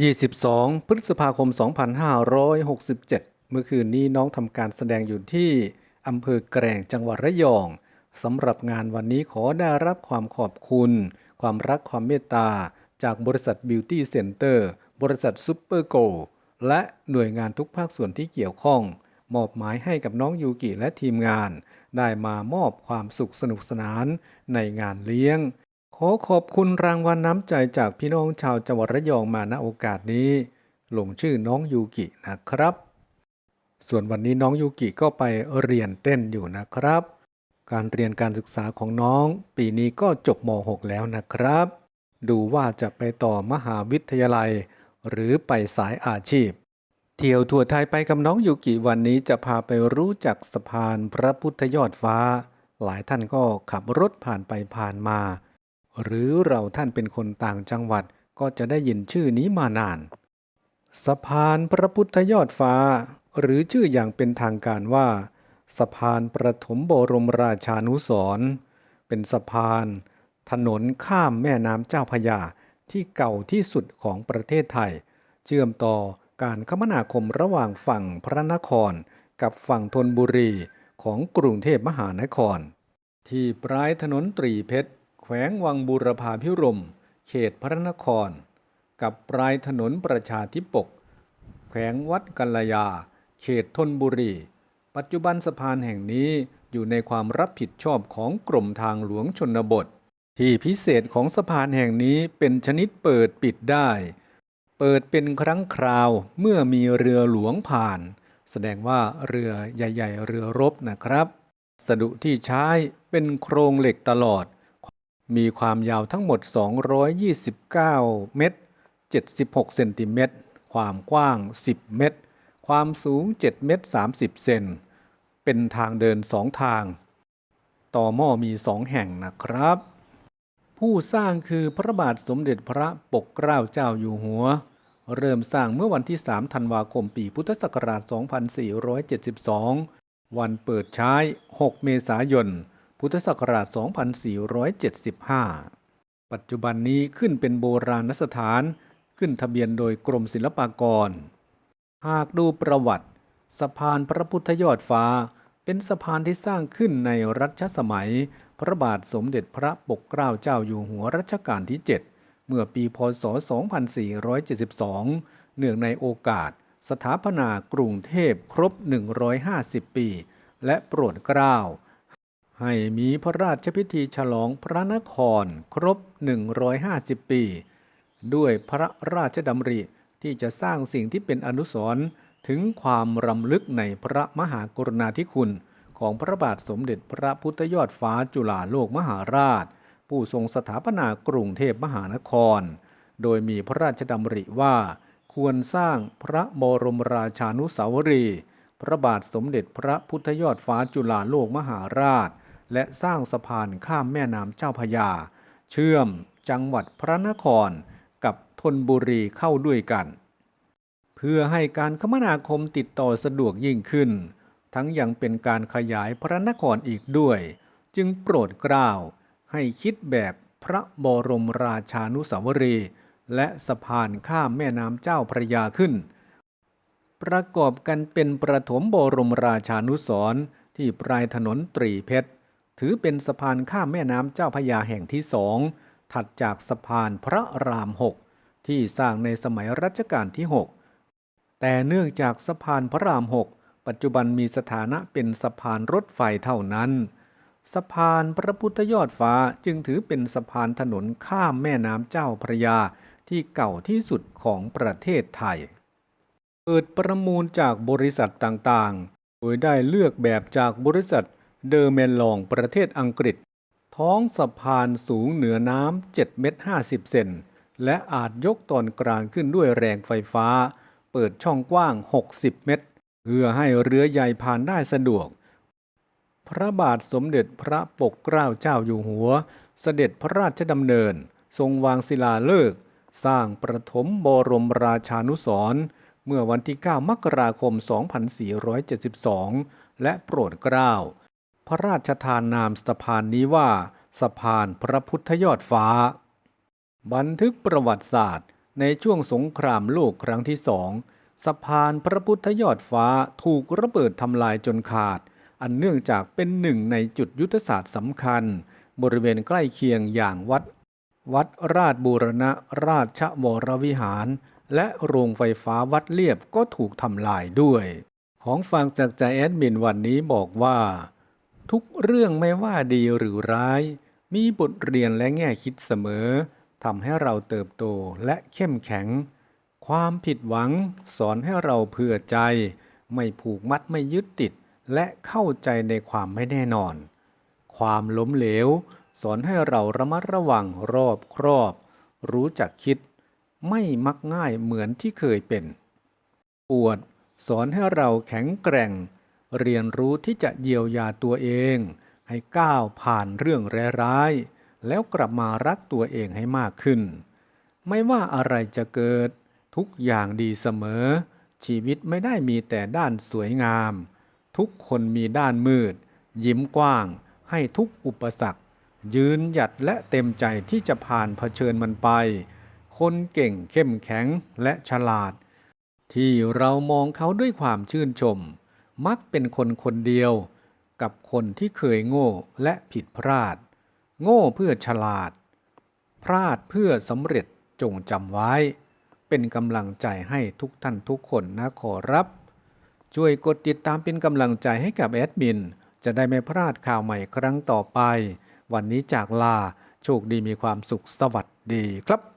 22 พฤษภาคม 2567 เมื่อคืนนี้น้องทำการแสดงอยู่ที่อำเภอแกลงจังหวัดระยองสำหรับงานวันนี้ขอได้รับความขอบคุณ ความรักความเมตตา จากบริษัท Beauty Center บริษัทซูเปอร์โกและหน่วยงานทุกภาคส่วนที่เกี่ยวข้อง มอบหมายให้กับน้องยูกิและทีมงาน ได้มามอบความสุขสนุกสนานในงานเลี้ยง ขอขอบคุณรางวัลน้ำใจจากพี่น้องชาวจังหวัดระยองมาณโอกาสนี้ ลงชื่อน้องยูกินะครับ ส่วนวันนี้น้องยูกิก็ไปเรียนเต้นอยู่นะครับ การเรียนการศึกษาของน้อง ปีนี้ก็จบม .6 แล้วนะครับ ดูว่าจะไปต่อมหาวิทยาลัย หรือไปสายอาชีพ เที่ยวทั่วไทยไปกับน้องยูกิวันนี้จะพาไปรู้จักสะพานพระพุทธยอดฟ้า หลายท่านก็ขับรถผ่านไปผ่านมา หรือเราท่านเป็นคนต่างจังหวัดก็จะได้ยินชื่อนี้มานาน สะพานพระพุทธยอดฟ้า หรือชื่ออย่างเป็นทางการว่า สะพานประถมบรมราชานุสรเป็นสะพาน ถนนข้ามแม่น้ำเจ้าพระยาที่เก่าที่สุดของประเทศไทย เชื่อมต่อการคมนาคมระหว่างฝั่งพระนคร กับฝั่งธนบุรีของกรุงเทพมหานคร ที่ปลายถนนตรีเพชร แขวงวังบูรพาพิรม เขตพระนคร กับปลายถนนประชาธิปก แขวงวัดกัลยา เขตธนบุรี ปัจจุบันสะพานแห่งนี้อยู่ในความรับผิดชอบของกรมทางหลวงชนบท ที่พิเศษของสะพานแห่งนี้เป็นชนิดเปิดปิดได้ เปิดเป็นครั้งคราวเมื่อมีเรือหลวงผ่าน แสดงว่าเรือใหญ่ ๆ เรือรบนะครับ สดุที่ใช้เป็นโครงเหล็กตลอด มีความยาวทั้งหมด 229 เมตร 76 เซนติเมตร ความกว้าง 10 เมตร ความสูง 7 เมตร 30 เซน เป็นทางเดินสองทาง ต่อหม้อมีสองแห่งนะครับ ผู้สร้างคือพระบาทสมเด็จพระปกเกล้าเจ้าอยู่หัว เริ่มสร้างเมื่อวันที่ 3 ธันวาคม ปีพุทธศักราช 2472 วันเปิดใช้ 6 เมษายน พุทธศักราช 2475 ปัจจุบันนี้ขึ้นเป็นโบราณสถานขึ้นทะเบียนโดยกรมศิลปากร หากดูประวัติสะพานพระพุทธยอดฟ้า เป็นสะพานที่สร้างขึ้นในรัชสมัย พระบาทสมเด็จพระปกเกล้าเจ้าอยู่หัวรัชกาลที่ 7 เมื่อปีพศ 2472 เนื่องในโอกาสสถาปนากรุงเทพครบ 150 ปี และโปรดเกล้า ให้มีพระราชพิธีฉลองพระนครครบ 150 ปี ด้วยพระราชดำริที่จะสร้างสิ่งที่เป็นอนุสรณ์ถึงความรำลึกในพระมหากรุณาธิคุณ ของพระบาทสมเด็จพระพุทธยอดฟ้าจุฬาโลกมหาราช ผู้ทรงสถาปนากรุงเทพมหานคร โดยมีพระราชดำริว่าควรสร้างพระบรมราชานุสาวรี พระบาทสมเด็จพระพุทธยอดฟ้าจุฬาโลกมหาราช และสร้างสะพานข้ามแม่น้ำเจ้าพระยา เชื่อมจังหวัดพระนครกับธนบุรีเข้าด้วยกัน เพื่อให้การคมนาคมติดต่อสะดวกยิ่งขึ้น ทั้งยังเป็นการขยายพระนครอีกด้วย จึงโปรดเกล้าให้คิดแบบพระบรมราชานุสาวรีย์และสะพานข้ามแม่น้ำเจ้าพระยาขึ้น ประกอบกันเป็นประถมบรมราชานุสรที่ปลายถนนตรีเพชร ถือเป็นสะพานข้ามแม่น้ำเจ้าพระยาแห่งที่สองถัดจากสะพานพระรามหกที่สร้างในสมัยรัชกาลที่ 6 แต่เนื่องจากสะพานพระรามหกปัจจุบันมีสถานะเป็นสะพานรถไฟเท่านั้น สะพานพระพุทธยอดฟ้าจึงถือเป็นสะพานถนนข้ามแม่น้ำเจ้าพระยาที่เก่าที่สุดของประเทศไทย เปิดประมูลจากบริษัทต่างๆ โดยได้เลือกแบบจากบริษัท เดอร์เมนลองประเทศอังกฤษ ท้องสะพานสูงเหนือน้ำ7เมตร50 เซนและอาจยกตอนกลางขึ้นด้วยแรงไฟฟ้า เปิดช่องกว้าง 60 เมตร เพื่อให้เรือใหญ่ผ่านได้สะดวก พระบาทสมเด็จพระปกเกล้าเจ้าอยู่หัว เสด็จพระราชดำเนิน ทรงวางศิลาฤกษ์สร้างประถมบรมราชานุสรณ์เมื่อวันที่ 9 มกราคม 2472 และโปรดเกล้า พระราชทานนามสะพานนี้ว่า สะพานพระพุทธยอดฟ้า บันทึกประวัติศาสตร์ ในช่วงสงครามโลกครั้งที่สองสะพานพระพุทธยอดฟ้าถูกระเบิดทำลายจนขาด อันเนื่องจากเป็นหนึ่งในจุดยุทธศาสตร์สำคัญ บริเวณใกล้เคียงอย่างวัด วัดราชบูรณะราชวรวิหาร และโรงไฟฟ้าวัดเลียบก็ถูกทำลายด้วย ของฟังจากใจแอดมินวันนี้บอกว่า ทุกเรื่องไม่ว่าดีหรือร้าย มีบทเรียนและแง่คิดเสมอทำให้เราเติบโตและเข้มแข็ง ความผิดหวังสอนให้เราเผื่อใจ ไม่ผูกมัดไม่ยึดติด และเข้าใจในความไม่แน่นอน ความล้มเหลว สอนให้เราระมัดระวังรอบครอบ รู้จักคิด ไม่มักง่ายเหมือนที่เคยเป็น ปวด สอนให้เราแข็งแกร่ง เรียนรู้ที่จะเยียวยาตัวเอง ให้ก้าวผ่านเรื่องร้ายๆแล้วกลับมารักตัวเองให้มากขึ้น ไม่ว่าอะไรจะเกิด ทุกอย่างดีเสมอ ชีวิตไม่ได้มีแต่ด้านสวยงาม ทุกคนมีด้านมืด ยิ้มกว้าง ให้ทุกอุปสรรค ยืนหยัดและเต็มใจที่จะผ่านเผชิญมันไป คนเก่งเข้มแข็งและฉลาด ที่เรามองเขาด้วยความชื่นชม มักเป็นคนคนเดียวกับคนที่เคยโง่และผิดพลาด โง่เพื่อฉลาด พลาดเพื่อสำเร็จจงจำไว้ เป็นกำลังใจให้ทุกท่านทุกคนนะขอรับ ช่วยกดติดตามเป็นกำลังใจให้กับแอดมิน จะได้ไม่พลาดข่าวใหม่ครั้งต่อไป วันนี้จากลาโชคดีมีความสุขสวัสดีครับ